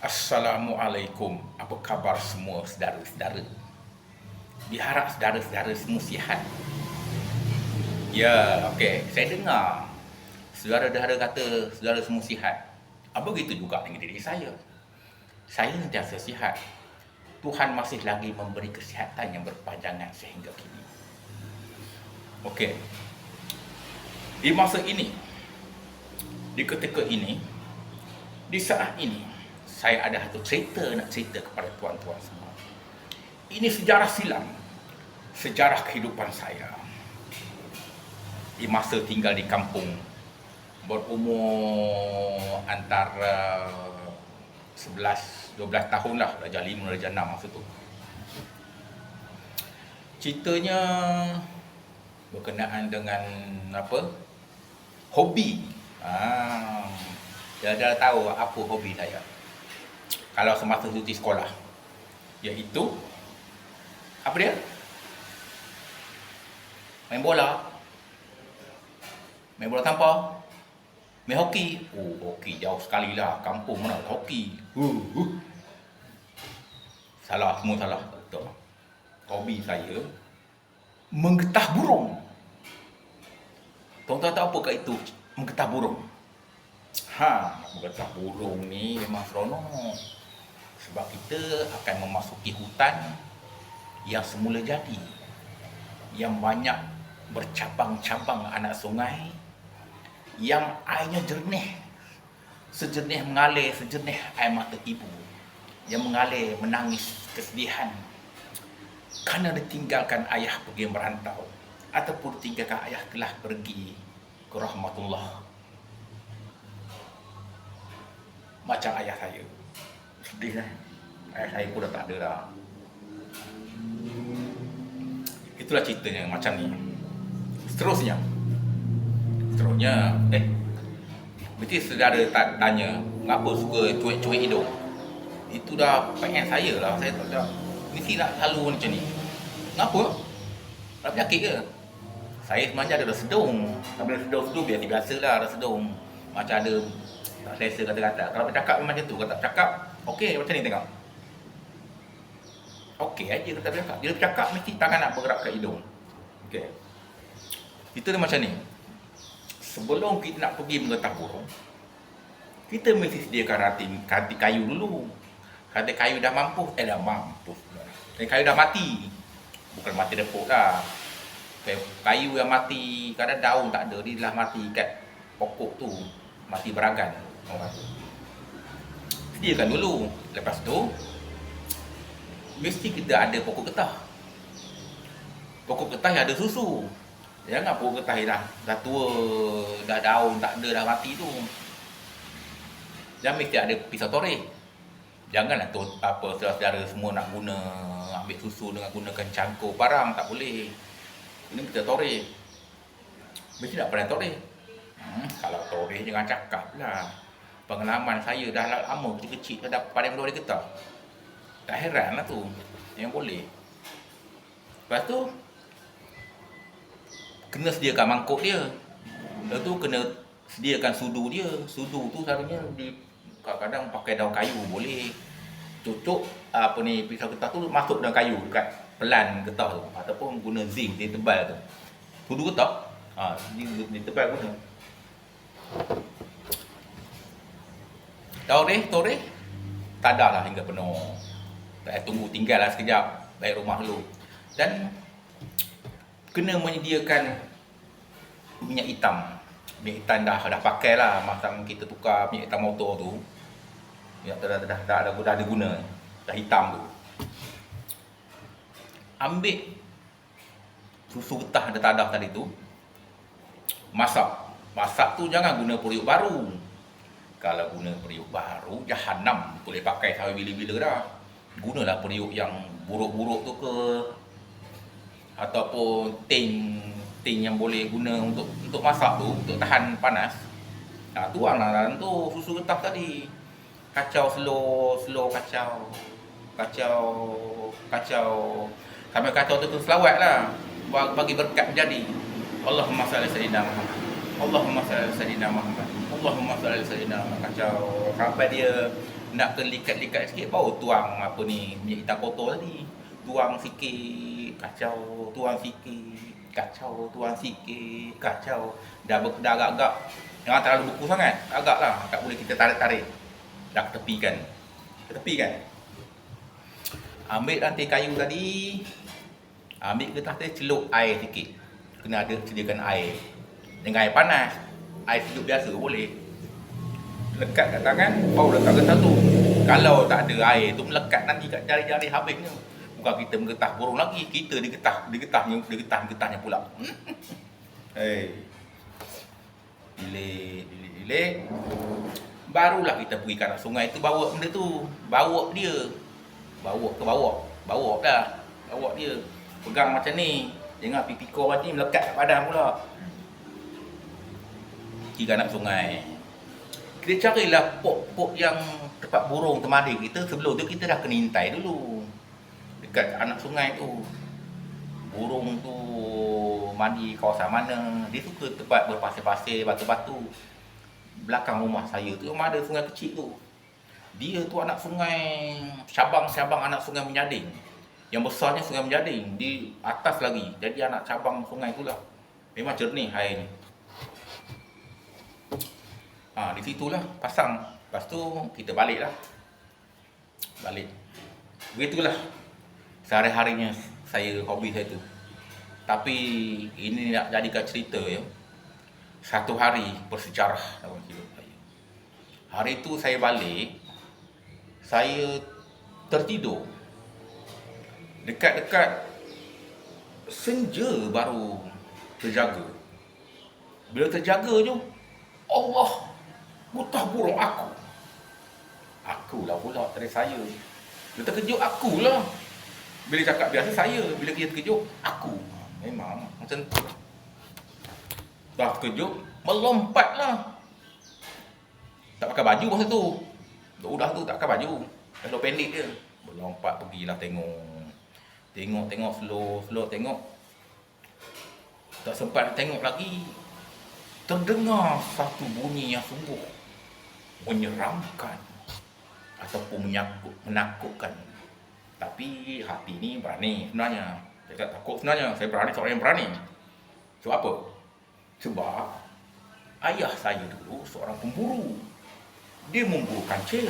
Assalamualaikum. Apa khabar semua saudara-saudara? Diharap saudara-saudara semua sihat. Ya, okey. Saya dengar saudara-saudara kata saudara semua sihat. Apa begitu juga dengan diri saya. Saya sentiasa sihat. Tuhan masih lagi memberi kesihatan yang berpanjangan sehingga kini. Okey. Di masa ini, di ketika ini, di saat ini, saya ada satu cerita nak cerita kepada tuan-tuan semua. Ini sejarah silam. Sejarah kehidupan saya. Di masa tinggal di kampung. Berumur antara 11 12 tahun lah darjah 5 darjah 6 masa tu. Ceritanya berkenaan dengan apa? Hobi. Ah, dia dah tahu apa hobi saya kalau semasa cuti sekolah. Iaitu apa dia? Main bola. Main bola tanpa. Main hoki. Oh hoki jauh sekali lah kampung mana hoki? Uh, uh. salah semua salah. Betul. Hobi saya menggetah burung. Tuan-tuan apa kat itu? Menggetah burung. Ha menggetah burung ni memang seronok sebab kita akan memasuki hutan yang semula jadi yang banyak bercabang-cabang anak sungai yang airnya jernih. Sejernih mengalir sejernih air mata ibu. Yang mengalir menangis kesedihan. Kerana ditinggalkan ayah pergi merantau ataupun tinggalkan ayah telah pergi ke rahmatullah. Macam ayah saya sedih lah ayah saya pun dah tak ada dah itulah ceritanya macam ni. Seterusnya. Seterusnya eh. Mesti saudara tak tanya Kenapa suka cuik-cuik hidung? Itu dah pengen saya lah. Saya tak tahu Mesti nak selalu macam ni. Kenapa? Ada penyakit ke? Saya sebenarnya ada sedung. Rasa sedung tu biasa-biasa lah rasa sedung. Macam ada Tak selesa kata-kata. Kalau bercakap memang macam tu. Kalau tak bercakap Okey macam ni tengok Okey aja kalau tak bercakap Dia bercakap mesti tangan nak bergerak ke hidung Okey Kita dia macam ni sebelum kita nak pergi mengetah burung, kita mesti sediakan ranting, ranting kayu dulu. Ranting kayu dah mampu, eh dah mampu. Ranting kayu dah mati. Bukan mati depok lah. Kayu yang mati, kadang daun tak ada, dia dah mati kat pokok tu. Mati beragan. Sediakan dulu. Lepas tu, mesti kita ada pokok getah. Pokok getah yang ada susu. Jangan pun getah dah, dah tua, dah daun, tak ada dah mati tu. Jangan mesti ada pisau toreh. Janganlah tu apa saudara-saudara semua nak guna ambil susu dengan gunakan cangkul barang tak boleh. Ini kita toreh. Mesti nak pandai toreh. Hmm, kalau toreh jangan cakap lah. Pengalaman saya dah lama kecil-kecil dah dapat pandai boleh getah. Tak heran lah tu. Yang boleh. Lepas tu, kena sediakan mangkuk dia. Lepas tu kena sediakan sudu dia. Sudu tu selalunya di kadang-kadang pakai daun kayu boleh. Cucuk apa ni pisau getah tu masuk dalam kayu dekat pelan getah tu ataupun guna zinc dia tebal tu. Sudu getah. Ha, ni, ni tebal guna. Tahu deh. Tak ada lah hingga penuh. Tak tunggu tinggal lah sekejap. Baik rumah dulu. Dan kena menyediakan minyak hitam. Minyak hitam dah dah pakai lah masa kita tukar minyak hitam motor tu. Minyak tu dah, dah, dah, dah, dah, dah ada guna. Dah hitam tu. Ambil susu getah ada tadah tadi tu. Masak. Masak tu jangan guna periuk baru. Kalau guna periuk baru, jahanam boleh pakai sampai bila-bila dah. Gunalah periuk yang buruk-buruk tu ke ataupun tin tin yang boleh guna untuk untuk masak tu untuk tahan panas. Ha, tuanglah dalam tu susu getah tadi. Kacau slow, slow kacau. Kacau kacau sampai kacau tu tu selawat lah bagi berkat jadi Allahumma salli sayyidina Muhammad Allahumma salli sayyidina Muhammad. Allahumma salli sayyidina Muhammad. Kacau. Sampai dia nak kelikat-likat sikit baru tuang apa ni minyak hitam kotor tadi. Tuang sikit kacau. Tuang sikit kacau. Tuang sikit kacau. Dah, ber, dah agak-agak. Jangan terlalu beku sangat. Agak lah tak boleh kita tarik-tarik. Dah tepikan tepikan ambil rantai kayu tadi. Ambil ke dia celup air sikit. Kena ada sediakan air dengan air panas air sejuk biasa boleh. Lekat kat tangan baru letak ke satu. Kalau tak ada air tu melekat nanti kat jari-jari habisnya. Bukan kita menggetah burung lagi kita digetah digetahnya digetah getahnya pula. Hey bilik bilik bilik. Barulah kita pergi arah sungai tu bawa benda tu. Bawa dia. Bawa ke bawah. Bawa dah. Bawa dia. Pegang macam ni. Jangan pipi kau ni melekat kat badan pula pergi ke sungai. Kita carilah pok-pok yang tempat burung temadi kita sebelum tu kita dah kena intai dulu. Dekat anak sungai tu. Burung tu mandi kawasan mana. Dia suka tempat berpasir-pasir batu-batu. Belakang rumah saya tu memang ada sungai kecil tu. Dia tu anak sungai cabang-cabang anak sungai menjading. Yang besarnya sungai menjading di atas lagi. Jadi anak cabang sungai tu lah. Memang jernih air ni ha, di situlah pasang. Lepas tu kita balik lah. Balik. Begitulah sehari-harinya saya hobi saya tu. Tapi ini nak jadikan cerita ya. Satu hari bersejarah dalam hidup saya. Hari itu saya balik saya tertidur. Dekat-dekat senja baru terjaga. Bila terjaga je Allah Butah burung aku. Akulah pula dari saya. Dia terkejut akulah. Bila cakap biasa saya, bila dia terkejut aku. Memang macam tu. Dah terkejut, melompatlah. Tak pakai baju masa tu. Udah tu tak pakai baju. Kalau pendek dia. Melompat pergilah tengok. Tengok, tengok, slow, slow, tengok. Tak sempat tengok lagi. Terdengar satu bunyi yang sungguh menyeramkan ataupun menyakut, menakutkan. Tapi hati ni berani sebenarnya. Saya tak takut sebenarnya. Saya berani seorang yang berani. Sebab apa? Sebab ayah saya dulu seorang pemburu. Dia memburu kancil.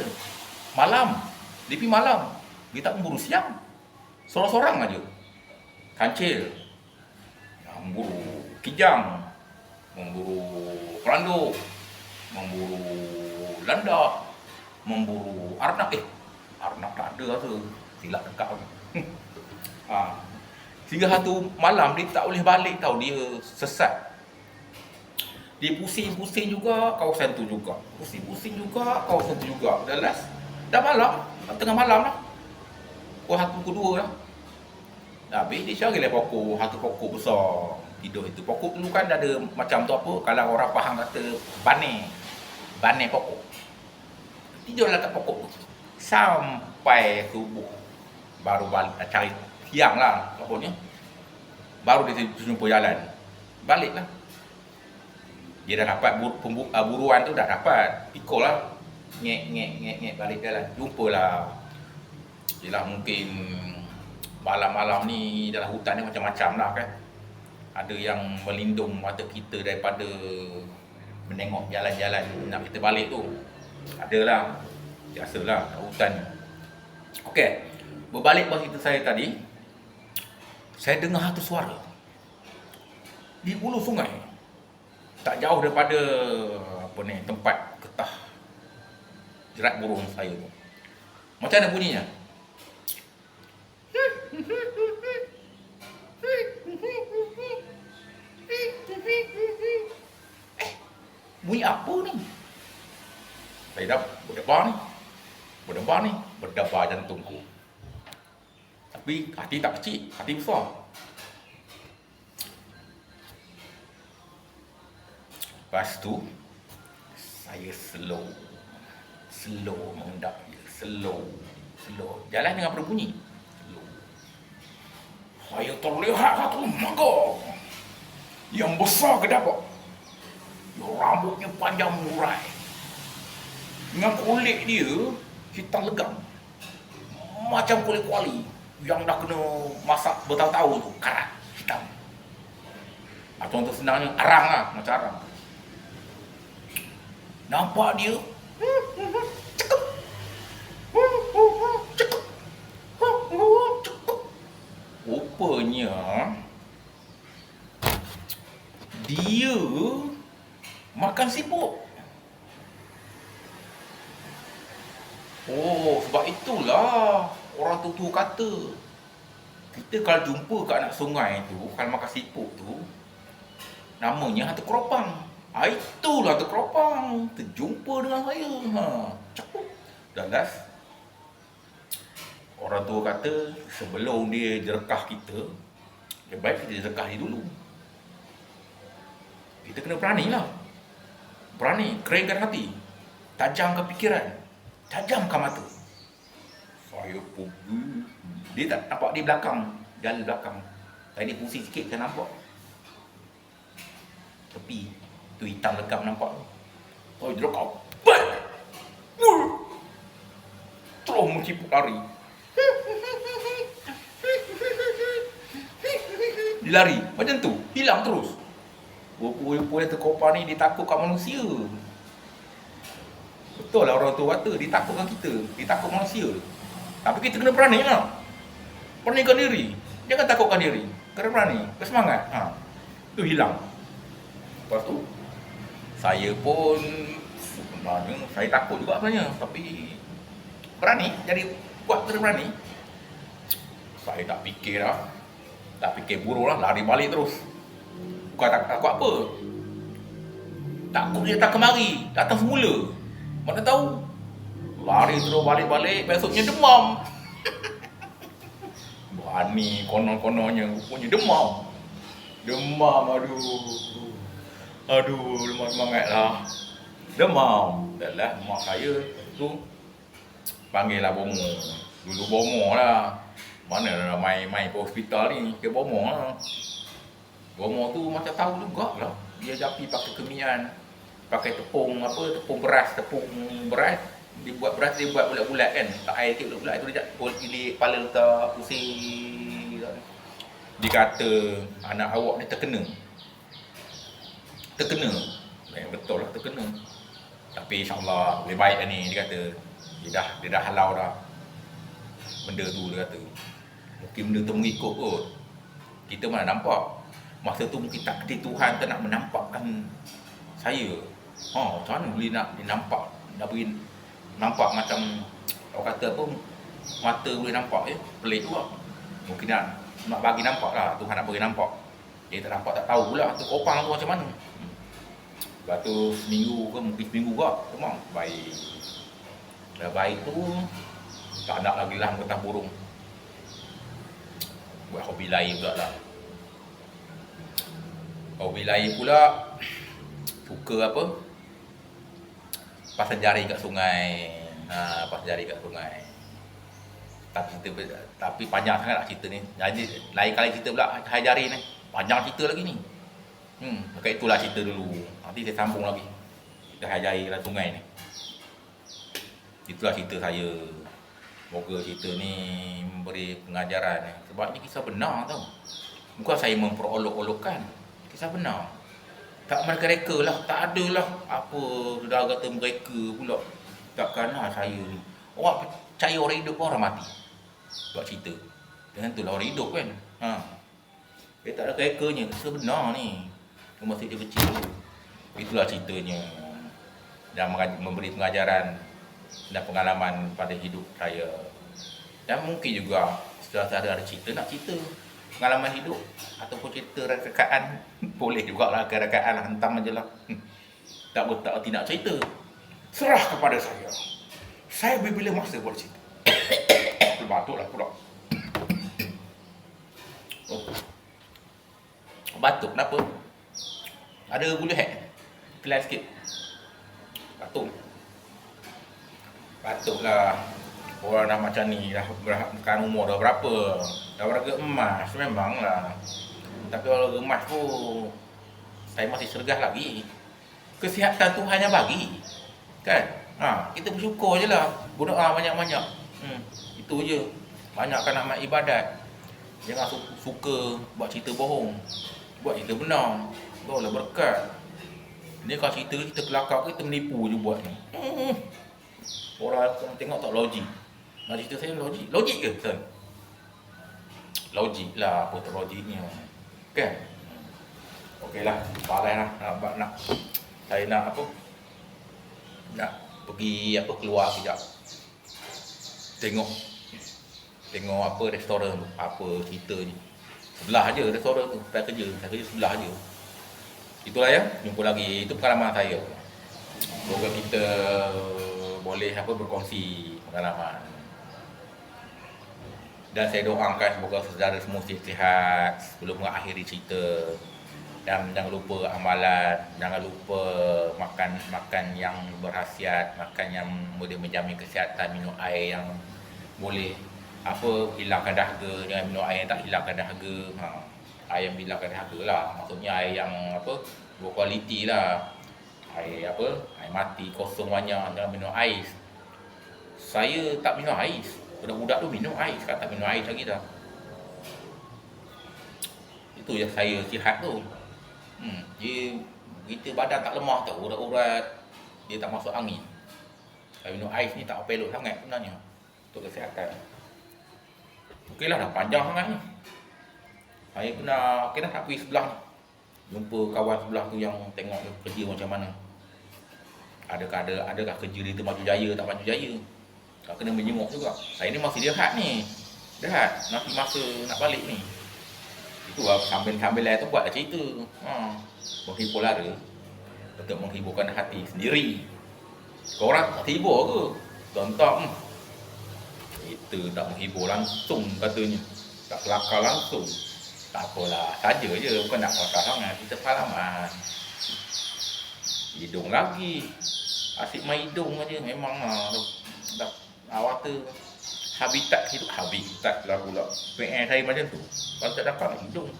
Malam. Dia pergi malam. Dia tak memburu siang. Seorang-seorang aja. Kancil. Memburu kijang. Memburu pelanduk. Memburu Belanda memburu Arnab eh Arnab tak ada rasa silap dekat ha. sehingga satu malam dia tak boleh balik tau dia sesat dia pusing-pusing juga kawasan tu juga pusing-pusing juga kawasan tu juga dah last dah malam tengah malam lah pukul satu kedua lah habis dia cari lah pokok satu pokok besar tidur itu pokok dulu kan ada macam tu apa kalau orang faham kata bane bane pokok tidurlah kat pokok. Sampai subuh baru balik cari siang lah pokoknya. Baru dia jumpa jalan. Baliklah dia dah dapat bur, pembu, uh, buruan tu dah dapat. Pikul lah. Ngek ngek ngek ngek balik jalan. Jumpalah Yelah mungkin malam-malam ni dalam hutan ni macam-macam lah kan. Ada yang melindung mata kita daripada menengok jalan-jalan nak kita balik tu adalah. Biasalah kat hutan. Okey. Berbalik pada cerita saya tadi saya dengar satu suara. Di hulu sungai. Tak jauh daripada apa ni tempat ketah. Jerat burung saya tu. Macam mana bunyinya saya dah berdebar ni. Berdebar ni. Berdebar jantungku. Tapi hati tak kecil. Hati besar. Lepas tu, saya slow. Slow mengendap dia. Slow. Slow. Jalan dengan berbunyi. Saya terlihat satu naga. Yang besar ke dapat. Rambutnya panjang murai dengan kulit dia Hitam legam. Macam kulit kuali yang dah kena masak bertahun-tahun tu, karat hitam. Ah, contoh senangnya arang lah, macam arang. Nampak dia. Rupanya dia makan siput. Oh, sebab itulah orang tu kata kita kalau jumpa kat anak sungai tu, kalau makan siput tu namanya hantu keropang. Ha, itulah hantu keropang. Terjumpa dengan saya. Ha, cukup. Dan last orang tua kata sebelum dia jerekah kita, dia baik kita jerekah dia dulu. Kita kena berani lah. Berani, keringkan hati. Tajamkan fikiran. Tajamkan mata. Saya pergi. Dia tak nampak di belakang. Jalan belakang. Tadi pusing sikit saya nampak. Tepi. Tu hitam legam nampak. Oh, dia kau. Terus menciput lari. Dia lari. Macam tu. Hilang terus. Rupa-rupa yang terkopar ni dia takut kat manusia. Betul lah orang tu kata, dia takutkan kita. Dia takut manusia. Tapi kita kena berani lah. Beranikan diri. Jangan takutkan diri. Kena berani. Bersemangat. Ha. Tu hilang. Lepas tu, saya pun sebenarnya, saya takut juga sebenarnya. Tapi, berani. Jadi, kuat kena berani. Saya tak fikir lah. Tak fikir buruk lah. Lari balik terus. Bukan tak takut apa. Takut dia datang kemari. Datang semula. Mana tahu? Lari terus balik-balik, besoknya demam. Berani konon-kononnya, rupanya demam. Demam, aduh. Aduh, lemah semangat lah. Demam. Dan lah, mak saya tu panggil lah bomo. Dulu bomo lah. Mana nak main-main ke hospital ni, ke bomo lah. Bomo tu macam tahu juga lah. Dia japi pakai kemian pakai tepung apa tepung beras tepung beras dia buat beras dia buat bulat-bulat kan. Tak air sikit bulat-bulat tu dia pul pilih kepala letak pusing. Dia kata anak awak ni terkena. Terkena. Eh, betul lah terkena. Tapi insyaAllah lebih baik lah ni dia kata. Dia dah, dia dah halau dah. Benda tu dia kata. Mungkin benda tu mengikut kot. Kita mana nampak. Masa tu mungkin tak Tuhan tak nak menampakkan saya Ha, macam mana? Boleh nak dia nampak. Nak beri nampak macam Orang kata apa Mata boleh nampak ya Pelik juga. Mungkin nak Nak bagi nampak lah. Tuhan nak bagi nampak. Dia tak nampak tak tahu pula Tu kopang tu macam mana? Lepas tu seminggu ke mungkin seminggu juga. Memang baik. Dah baik tu Tak nak lagi lah getah burung. Buat hobi lain pula lah. Hobi lain pula Suka apa pasang jari kat sungai. Ha, pasang jari kat sungai. Tapi cerita tapi panjang sangat lah cerita ni. Jadi lain kali cerita pula hai jari ni. Panjang cerita lagi ni. Hmm maka itulah cerita dulu. Nanti saya sambung lagi. Kita hai jari dalam sungai ni. Itulah cerita saya. Moga cerita ni memberi pengajaran. Sebab ni kisah benar tau. Bukan saya memperolok-olokkan. Kisah benar tak mereka-reka lah tak ada lah. Apa sudah kata mereka pula. Takkan lah saya ni. Orang percaya orang hidup pun orang mati. Buat cerita. Dengan tu lah orang hidup kan. Ha. dia tak ada kerekanya sebenar ni. Masa dia kecil. Itulah ceritanya. Dan memberi pengajaran dan pengalaman pada hidup saya dan mungkin juga setelah saya ada cerita nak cerita pengalaman hidup ataupun cerita rekaan boleh juga lah rekaan lah hentam aja lah. Hmm. tak tak tidak cerita. Serah kepada saya. Saya bila masa buat cerita. Batuk lah pula. Oh. batuk kenapa? Ada gula hek pelan sikit. Batuk. Batuk lah orang dah macam ni dah kan umur dah berapa dah warga emas memanglah tapi kalau emas tu saya masih sergah lagi kesihatan Tuhan yang bagi kan Ha, kita bersyukur je lah. Berdoa banyak-banyak. Hmm, itu je. Banyakkan amat ibadat. Jangan su- suka buat cerita bohong. Buat cerita benar. Barulah berkat. Ni kalau cerita kita kelakar kita menipu je buat ni. Hmm. Orang tengok tak logik. Nak cerita saya logik. Logik ke Ustaz? Logik lah apa tak logiknya. Kan? Okey lah. Parai lah. Nak, nak, saya nak apa? Nak pergi apa keluar sekejap. Tengok. Tengok apa restoran tu. Apa cerita ni. Sebelah je restoran tu. Saya kerja. Saya kerja sebelah je. Itulah ya. Jumpa lagi. Itu pengalaman saya. Semoga kita boleh apa berkongsi pengalaman. Dan saya doakan semoga saudara semua sihat sebelum mengakhiri cerita. Dan jangan lupa amalan, jangan lupa makan makan yang berhasiat, makan yang boleh menjamin kesihatan, minum air yang boleh apa hilangkan dahaga, jangan minum air yang tak hilangkan dahaga. Ha, air yang hilangkan dahaga lah. Maksudnya air yang apa berkualiti lah. Air apa? Air mati kosong banyak, jangan minum ais. Saya tak minum ais. Budak-budak tu minum ais, sekarang tak minum ais lagi dah. Itu yang saya sihat tu. Hmm, dia kita badan tak lemah tau, urat-urat dia tak masuk angin. Kalau minum ais ni tak apa elok sangat sebenarnya untuk kesihatan. Okeylah dah panjang sangat ni. Saya kena kena tak pergi sebelah ni. Jumpa kawan sebelah tu yang tengok kerja macam mana. Adakah ada adakah kerja dia tu maju jaya tak maju jaya. Tak kena menjenguk juga. Saya ni masih rehat ni. Rehat. Nanti masa nak balik ni. Itu lah sambil-sambil lah tu buat lah cerita. Ha. Menghibur lara. Untuk menghiburkan hati sendiri. Korang tak hibur ke? Tonton. Kita tak menghibur langsung katanya. Tak kelakar langsung. Tak apalah. Saja je. Bukan nak kelakar sangat. Kita palaman. Hidung lagi. Asyik main hidung aja. Memang lah. dah awak tu habitat hidup habitat lah pula. PN saya macam tu. Kalau tak dapat hidung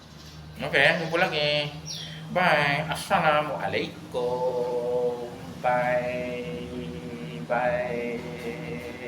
Okey, jumpa lagi. Bye. Assalamualaikum. Bye. Bye